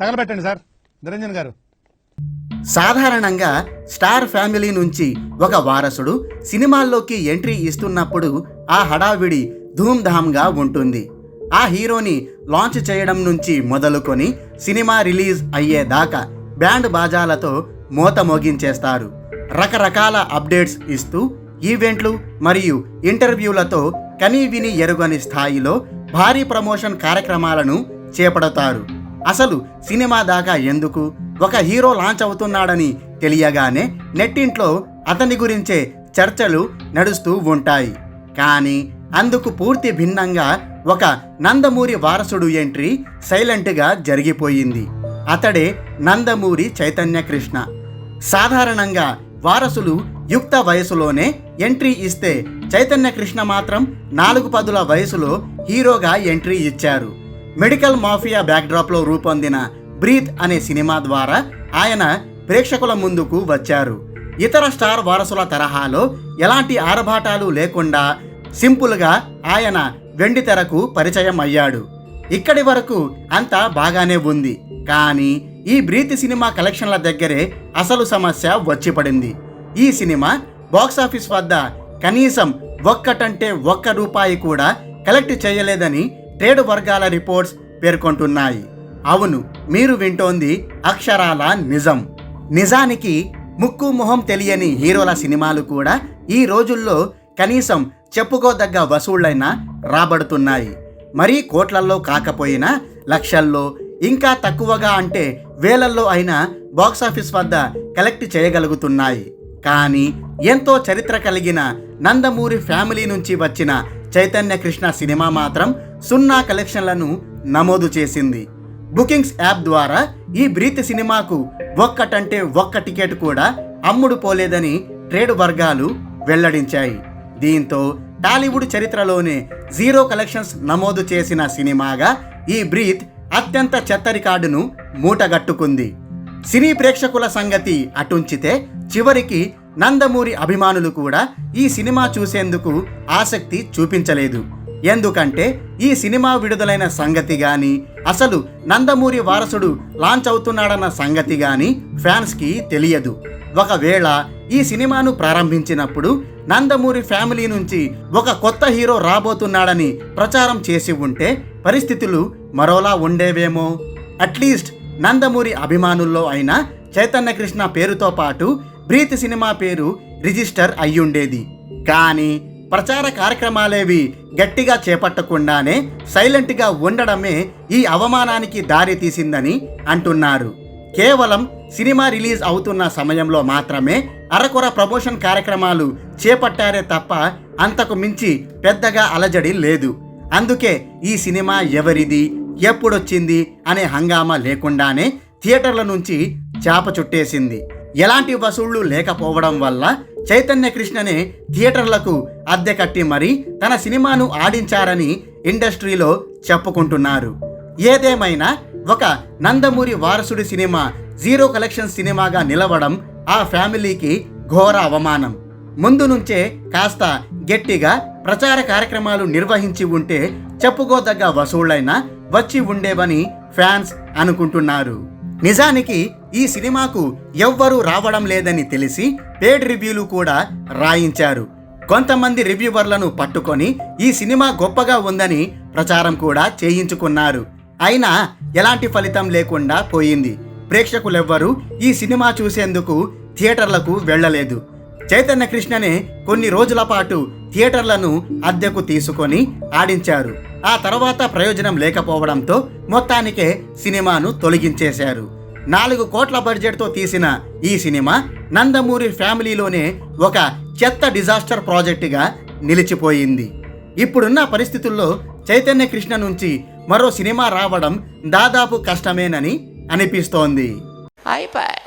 తగలబెట్టండి sir. Niranjan గారు. సాధారణంగా star family నుంచి ఒక వారసుడు సినిమాల్లోకి ఎంట్రీ ఇస్తున్నప్పుడు ఆ హడావిడి ధూమ్ధామ్గా ఉంటుంది. ఆ హీరోని లాంచ్ చేయడం నుంచి మొదలుకొని సినిమా రిలీజ్ అయ్యేదాకా బ్యాండ్ బాజాలతో మోత మోగించేస్తారు. రకరకాల అప్డేట్స్ ఇస్తూ ఈవెంట్లు మరియు ఇంటర్వ్యూలతో కనీ విని ఎరుగని స్థాయిలో భారీ ప్రమోషన్ కార్యక్రమాలను చేపడతారు. అసలు సినిమా దాకా ఎందుకు? ఒక హీరో లాంచ్ అవుతున్నాడని తెలియగానే నెట్టింట్లో అతని గురించే చర్చలు నడుస్తూ ఉంటాయి. కానీ అందుకు పూర్తి భిన్నంగా ఒక నందమూరి వారసుడు ఎంట్రీ సైలెంట్గా జరిగిపోయింది. అతడే నందమూరి చైతన్య కృష్ణ. సాధారణంగా వారసులు యుక్త వయసులోనే ఎంట్రీ ఇస్తే చైతన్య కృష్ణ మాత్రం నాలుగు పదుల వయసులో హీరోగా ఎంట్రీ ఇచ్చారు. మెడికల్ మాఫియా బ్యాక్డ్రాప్లో రూపొందిన బ్రీత్ అనే సినిమా ద్వారా ఆయన ప్రేక్షకుల ముందుకు వచ్చారు. ఇతర స్టార్ వారసుల తరహాలో ఎలాంటి ఆరభాటాలు లేకుండా సింపుల్గా ఆయన వెండి తెరకు పరిచయం అయ్యాడు ఇక్కడి వరకు అంతా బాగానే ఉంది. కానీ ఈ బ్రీత్ సినిమా కలెక్షన్ల దగ్గరే అసలు సమస్య వచ్చిపడింది. ఈ సినిమా బాక్సాఫీస్ వద్ద కనీసం ఒక్కటంటే ఒక్క రూపాయి కూడా కలెక్ట్ చేయలేదని ట్రేడ్ వర్గాల రిపోర్ట్స్ పేర్కొంటున్నాయి. అవును మీరు వింటోంది అక్షరాల నిజం. నిజానికి ముక్కు మొహం తెలియని హీరోల సినిమాలు కూడా ఈ రోజుల్లో కనీసం చెప్పుకోదగ్గ వసూళ్ళైనా రాబడుతున్నాయి. మరీ కోట్లల్లో కాకపోయినా లక్షల్లో ఇంకా తక్కువగా అంటే వేలల్లో అయినా బాక్సాఫీస్ వద్ద కలెక్ట్ చేయగలుగుతున్నాయి. కానీ ఎంతో చరిత్ర కలిగిన నందమూరి ఫ్యామిలీ నుంచి వచ్చిన చైతన్య కృష్ణ సినిమా మాత్రం సున్నా కలెక్షన్లను నమోదు చేసింది. బుకింగ్స్ యాప్ ద్వారా ఈ బ్రీత్ సినిమాకు ఒక్కటంటే ఒక్క టికెట్ కూడా అమ్ముడు పోలేదని ట్రేడ్ వర్గాలు వెల్లడించాయి. దీంతో టాలీవుడ్ చరిత్రలోనే జీరో కలెక్షన్స్ నమోదు చేసిన సినిమాగా ఈ బ్రీత్ అత్యంత చెత్త రికార్డును మూటగట్టుకుంది. సినీ ప్రేక్షకుల సంగతి అటుంచితే చివరికి నందమూరి అభిమానులు కూడా ఈ సినిమా చూసేందుకు ఆసక్తి చూపించలేదు. ఎందుకంటే ఈ సినిమా విడుదలైన సంగతి కానీ అసలు నందమూరి వారసుడు లాంచ్ అవుతున్నాడన్న సంగతి కానీ ఫ్యాన్స్కి తెలియదు. ఒకవేళ ఈ సినిమాను ప్రారంభించినప్పుడు నందమూరి ఫ్యామిలీ నుంచి ఒక కొత్త హీరో రాబోతున్నాడని ప్రచారం చేసి ఉంటే పరిస్థితులు మరోలా ఉండేవేమో? అట్లీస్ట్ నందమూరి అభిమానుల్లో అయిన చైతన్య కృష్ణ పేరుతో పాటు బ్రీత్ సినిమా పేరు రిజిస్టర్ అయ్యుండేది. కానీ ప్రచార కార్యక్రమాలేవి గట్టిగా చేపట్టకుండానే సైలెంట్గా ఉండడమే ఈ అవమానానికి దారి తీసిందని అంటున్నారు. కేవలం సినిమా రిలీజ్ అవుతున్న సమయంలో మాత్రమే అరకొర ప్రమోషన్ కార్యక్రమాలు చేపట్టారే తప్ప అంతకు మించి పెద్దగా అలజడి లేదు. అందుకే ఈ సినిమా ఎవరిది ఎప్పుడొచ్చింది అనే హంగామా లేకుండానే థియేటర్ల నుంచి చాప చుట్టేసింది. ఎలాంటి వసూళ్ళు లేకపోవడం వల్ల చైతన్య కృష్ణనే థియేటర్లకు అద్దె కట్టి మరీ తన సినిమాను ఆడించారని ఇండస్ట్రీలో చెప్పుకుంటున్నారు. ఏదేమైనా ఒక నందమూరి వారసుడి సినిమా జీరో కలెక్షన్ సినిమాగా నిలవడం ఆ ఫ్యామిలీకి ఘోర అవమానం. ముందు నుంచే కాస్త గట్టిగా ప్రచార కార్యక్రమాలు నిర్వహించి ఉంటే చెప్పుకోదగ్గ వసూళ్ళైనా వచ్చి ఉండేవని ఫ్యాన్స్ అనుకుంటున్నారు. నిజానికి ఈ సినిమాకు ఎవ్వరూ రావడం లేదని తెలిసి పేడ్ రివ్యూలు కూడా రాయించారు. కొంతమంది రివ్యూవర్లను పట్టుకొని ఈ సినిమా గొప్పగా ఉందని ప్రచారం కూడా చేయించుకున్నారు. అయినా ఎలాంటి ఫలితం లేకుండా పోయింది. ప్రేక్షకులెవ్వరూ ఈ సినిమా చూసేందుకు థియేటర్లకు వెళ్ళలేదు. చైతన్య కృష్ణనే కొన్ని రోజుల పాటు థియేటర్లను అద్దెకు తీసుకొని ఆడించారు. ఆ తర్వాత ప్రయోజనం లేకపోవడంతో మొత్తానికే సినిమాను తొలగించేశారు. నాలుగు కోట్ల బడ్జెట్తో తీసిన ఈ సినిమా నందమూరి ఫ్యామిలీలోనే ఒక చెత్త డిజాస్టర్ ప్రాజెక్టుగా నిలిచిపోయింది. ఇప్పుడున్న పరిస్థితుల్లో చైతన్య కృష్ణ నుంచి మరో సినిమా రావడం దాదాపు కష్టమేనని అనిపిస్తోంది. అయిపోయి